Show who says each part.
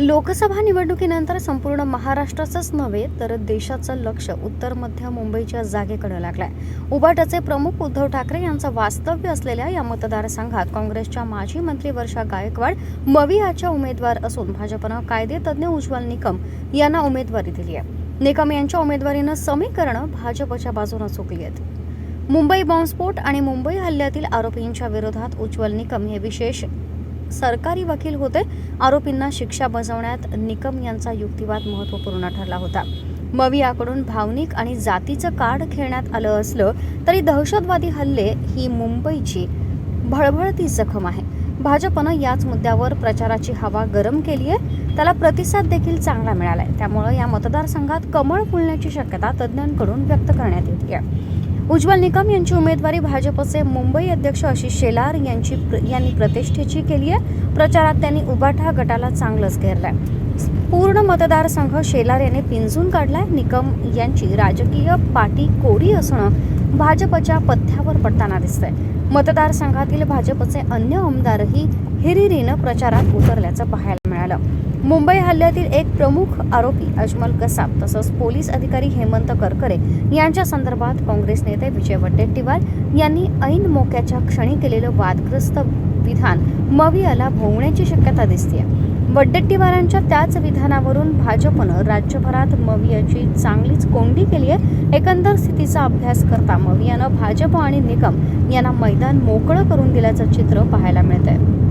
Speaker 1: लोकसभा निवडणुकीनंतर संपूर्ण महाराष्ट्राचंच नव्हे तर देशाचं लक्ष उत्तर मध्य मुंबईच्या जागेकडे लागलंय. उबाटाचे प्रमुख उद्धव ठाकरे यांचं वास्तव्य असलेल्या या मतदारसंघात काँग्रेसच्या माजी मंत्री वर्षा गायकवाड मवियाच्या उमेदवार असून भाजपनं कायदेतज्ञ उज्ज्वल निकम यांना उमेदवारी दिली आहे. निकम यांच्या उमेदवारीनं समीकरणं भाजपच्या बाजूनं चुकली आहेत. मुंबई बॉम्बस्फोट आणि मुंबई हल्ल्यातील आरोपींच्या विरोधात उज्ज्वल निकम हे विशेष सरकारी वकील होते. आरोपींना शिक्षा बजावण्यात निकम यांचा युक्तिवाद महत्त्वपूर्ण ठरला होता. मवियाकडून भावनिक आणि जातीचं कार्ड खेळण्यात आलं असलं तरी दहशतवादी हल्ले ही मुंबईची भळभळती जखम आहे. भाजपनं याच मुद्द्यावर प्रचाराची हवा गरम केली आहे. त्याला प्रतिसाद देखील चांगला मिळालाय. त्यामुळं या मतदारसंघात कमळ फुलण्याची शक्यता तज्ज्ञांकडून व्यक्त करण्यात येते आहे. उज्ज्वल निकम यांची उमेदवारी भाजपचे मुंबई अध्यक्ष आशिष शेलार यांची प्र- यांनी प्रतिष्ठेची केली आहे. प्रचारात त्यांनी उबाठा गटाला चांगलंच घेरलं आहे पूर्ण मतदारसंघ शेलार यांनी पिंजून काढलाय. निकम यांची राजकीय पाटी कोरी असणं भाजपच्या पथ्यावर पडताना दिसतंय. मतदारसंघातील भाजपचे अन्य आमदारही हिरिरीनं प्रचारात उतरल्याचं पाहायला मिळालं. मुंबई हल्ल्यातील एक प्रमुख आरोपी अजमल कसाब तसंच पोलीस अधिकारी हेमंत करकरे यांच्या संदर्भात काँग्रेस नेते विजय वडेट्टीवार यांनी ऐन मोक्याच्या क्षणी केलेलं वादग्रस्त विधान मवियाला भोवण्याची शक्यता दिसते वड्डेट्टीवारांच्या त्याच विधानावरून भाजपनं राज्यभरात मवियाची चांगलीच कोंडी केली आहे. एकंदर स्थितीचा अभ्यास करता मवियानं भाजप आणि निकम यांना मैदान मोकळं करून दिल्याचं चित्र पाहायला मिळतंय.